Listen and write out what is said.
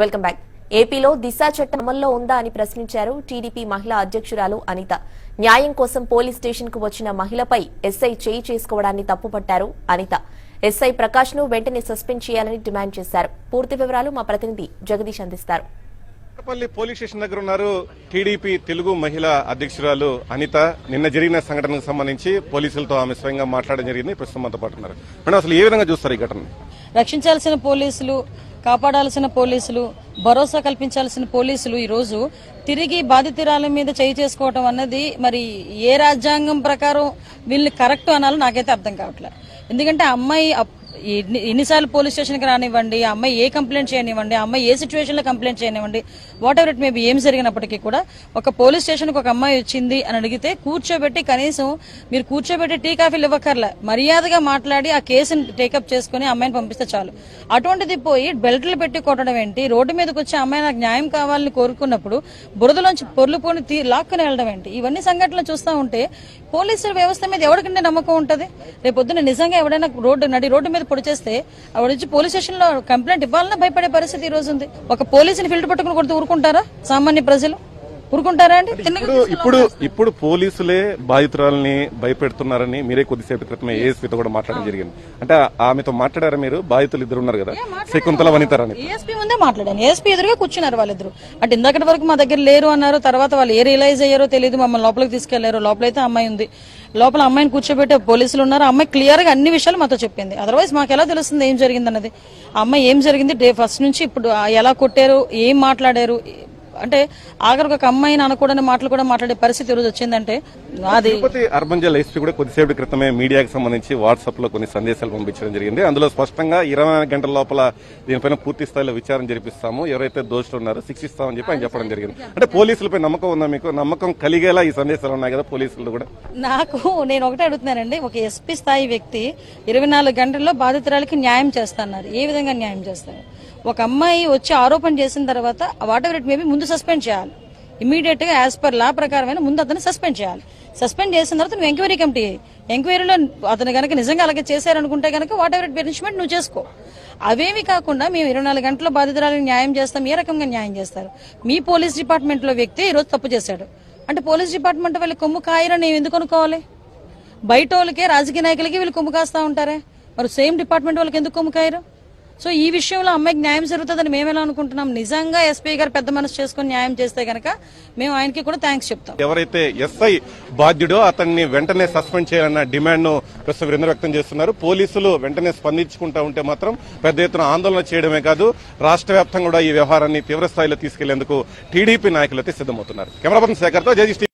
Welcome back. ఏపీలో దిశ చట్టం అమల్లో ఉందా అని ప్రశ్నించారు టీడీపీ మహిళా అధ్యక్షురాలు అనిత. న్యాయం కోసం పోలీస్ స్టేషన్కు వచ్చిన మహిళపై ఎస్ఐ చేయి చేసుకోవడాన్ని తప్పుపట్టారు అనిత. ఎస్ఐ ప్రకాష్ను వెంటనే సస్పెండ్ చేయాలని డిమాండ్ చేశారు. పూర్తి వివరాలు మా ప్రతినిధి జగదీష్ అందిస్తారు. కొత్తపల్లి పోలీస్ స్టేషన్ దగ్గర ఉన్నారు టీడీపీ తెలుగు మహిళా అధ్యక్షురాలు అనిత. నిన్న జరిగిన సంఘటనకు సంబంధించి పోలీసులతో ఆమె స్వయంగా మాట్లాడడం జరిగింది. ప్రస్తుతం మనతో పాటు ఉన్నారు. మేడం అసలు ఏ విధంగా చూస్తారు ఈ ఘటన? రక్షించాల్సిన పోలీసులు కాపాడాల్సిన పోలీసులు భరోసా కల్పించాల్సిన పోలీసులు ఈరోజు తిరిగి బాధితురాల మీద చేయి చేసుకోవటం అన్నది మరి ఏ రాజ్యాంగం ప్రకారం వీళ్ళని కరెక్ట్ అనాలో నాకైతే అర్థం కావట్లేదు. ఎందుకంటే అమ్మాయి అప్- ఎన్నిసార్లు పోలీస్ స్టేషన్కి రానివ్వండి ఆ అమ్మాయి ఏ కంప్లైంట్ చేయనివ్వండి ఆ అమ్మాయి ఏ సిచ్యువేషన్లో కంప్లైంట్ చేయనివ్వండి వాట్ ఎవర్ ఇట్ మేబీ ఏం జరిగినప్పటికీ కూడా ఒక పోలీస్ స్టేషన్కి ఒక అమ్మాయి వచ్చింది అని అడిగితే కూర్చోబెట్టి కనీసం మీరు కూర్చోబెట్టి టీ కాఫీలు ఇవ్వక్కర్లే. మర్యాదగా మాట్లాడి ఆ కేసుని టేకప్ చేసుకుని అమ్మాయిని పంపిస్తే చాలు. అటువంటిది పోయి బెల్ట్లు పెట్టి కొట్టడం ఏంటి? రోడ్డు మీదకి వచ్చి అమ్మాయి నాకు న్యాయం కావాలని కోరుకున్నప్పుడు బురదలోంచి పొర్లుకొని తీ లాక్కుని వెళ్ళడం ఏంటి? ఇవన్నీ సంఘటనలు చూస్తూ ఉంటే పోలీసుల వ్యవస్థ మీద ఎవరికంటే నమ్మకం ఉంటది? రేపొద్దున నిజంగా ఎవడైనా రోడ్డు నడి రోడ్డు మీద పొడి చేస్తే ఆవిడ వచ్చి పోలీస్ స్టేషన్లో కంప్లైంట్ ఇవ్వాలన్నా భయపడే పరిస్థితి ఈ రోజు ఉంది. ఒక పోలీసుని ఫిల్టర్ పట్టుకుని కొడుతూ ఊరుకుంటారా? సామాన్య ప్రజలు? ఊరుకుంటారా అండి? ఇప్పుడు ఇప్పుడు పోలీసులే బాధితురాలని భయపెడుతున్నారని మీరే కొద్దిసేపు క్రితమే ఏఎస్పీతో కూడా మాట్లాడడం జరిగింది. అంటే ఆమెతో మాట్లాడారా మీరు? బాధితులు ఇద్దరు ఉన్నారు కదా. శకుంతల వనితారని. ఏఎస్పీ ముందే మాట్లాడాను. ఏఎస్పీ ఎదురుగా కూర్చున్నారు వాళ్ళిద్దరు. అంటే ఇందాకటి వరకు మా దగ్గర లేరు అన్నారు తర్వాత వాళ్ళు ఏ రియలైజ్ అయ్యారో తెలియదు మమ్మల్ని లోపలికి తీసుకెళ్ళారు. లోపలైతే అమ్మాయి ఉంది. లోపల అమ్మాయిని కూర్చోబెట్టే పోలీసులు ఉన్నారు. అమ్మాయి క్లియర్గా అన్ని విషయాలు మాతో చెప్పింది. అదర్వైజ్ మాకు ఎలా తెలుస్తుంది ఏం జరిగింది అన్నది అమ్మాయి ఏం జరిగింది? డే ఫస్ట్ నుంచి ఇప్పుడు ఎలా కొట్టారు? ఏం మాట్లాడారు? అంటే ఆఖరికి ఒక అమ్మాయిని అనకూడని మాటలు కూడా మాట్లాడే పరిస్థితి ఈరోజు వచ్చిందంటే అది అర్బన్ జిల్లా ఎస్పీ కూడా కొద్దిసేపటి క్రితమే మీడియాకి సంబంధించి వాట్సాప్లో కొన్ని సందేశాలు పంపించడం జరిగింది. అందులో స్పష్టంగా ఇరవై గంటల లోపల దీనిపైన పూర్తి స్థాయిలో విచారణ జరిపిస్తాము. ఎవరైతే దోషులు ఉన్నారో శిక్షిస్తామని చెప్పి ఆయన చెప్పడం జరిగింది. అంటే పోలీసులపై నమ్మకం ఉందా మీకు? నమ్మకం కలిగేలా ఈ సందేశాలు ఉన్నాయి కదా పోలీసులు కూడా? నాకు నేను ఒకటే అడుగుతున్నానండి. ఒక ఎస్పీ స్థాయి వ్యక్తి ఇరవై నాలుగు గంటల్లో బాధితురాలకి న్యాయం చేస్తున్నారు ఏ విధంగా న్యాయం చేస్తారు? ఒక అమ్మాయి వచ్చి ఆరోపణ చేసిన తర్వాత వాట్ ఎవర్ ఇట్ మేబీ ముందు సస్పెండ్ చేయాలి. ఇమీడియట్గా యాజ్ పర్ లా ప్రకారమైన ముందు అతను సస్పెండ్ చేయాలి. సస్పెండ్ చేసిన తర్వాత నువ్వు ఎంక్వైరీ కమిటీ ఎంక్వైరీలో అతను కనుక నిజంగా అలాగే చేశారనుకుంటే గనక వాట్ ఎవర్ బెనిష్మెంట్ నువ్వు చేసుకో. అవేవి కాకుండా మేము ఇరవై నాలుగు గంటల బాధితురాలను న్యాయం చేస్తాం ఏ రకంగా న్యాయం చేస్తారు? మీ పోలీస్ డిపార్ట్మెంట్లో వ్యక్తి ఈరోజు తప్పు చేశాడు. అంటే పోలీస్ డిపార్ట్మెంట్ వాళ్ళ కొమ్ము కాయరని నేను ఎందుకు అనుకోవాలి? బయట వాళ్ళకే రాజకీయ నాయకులకి వీళ్ళు కొమ్ము కాస్తా ఉంటారే? మరి సేమ్ డిపార్ట్మెంట్ వాళ్ళకి ఎందుకు కొమ్ము కాయరు? సో ఈ విషయంలో అమ్మాయికి న్యాయం జరుగుతుందని మేము ఎలా అనుకుంటున్నాం? నిజంగా ఎస్పీ గారు పెద్ద మనసు చేసుకుని న్యాయం చేస్తే గనక మేము ఆయనకి కూడా థ్యాంక్స్ చెప్తాం. ఎవరైతే ఎస్ఐ బాధ్యుడో అతన్ని వెంటనే సస్పెండ్ చేయాలన్న డిమాండ్ను ప్రస్తుతం వీరందరూ వ్యక్తం చేస్తున్నారు. పోలీసులు వెంటనే స్పందించుకుంటా ఉంటే మాత్రం పెద్ద ఎత్తున ఆందోళన చేయడమే కాదు రాష్ట్ర వ్యాప్తంగా కూడా ఈ వ్యవహారాన్ని తీవ్ర స్థాయిలో తీసుకెళ్ళేందుకు టీడీపీ నాయకులు అయితే సిద్దమవుతున్నారు కెమెరా పర్సన్ శేఖర్తో జగదీష్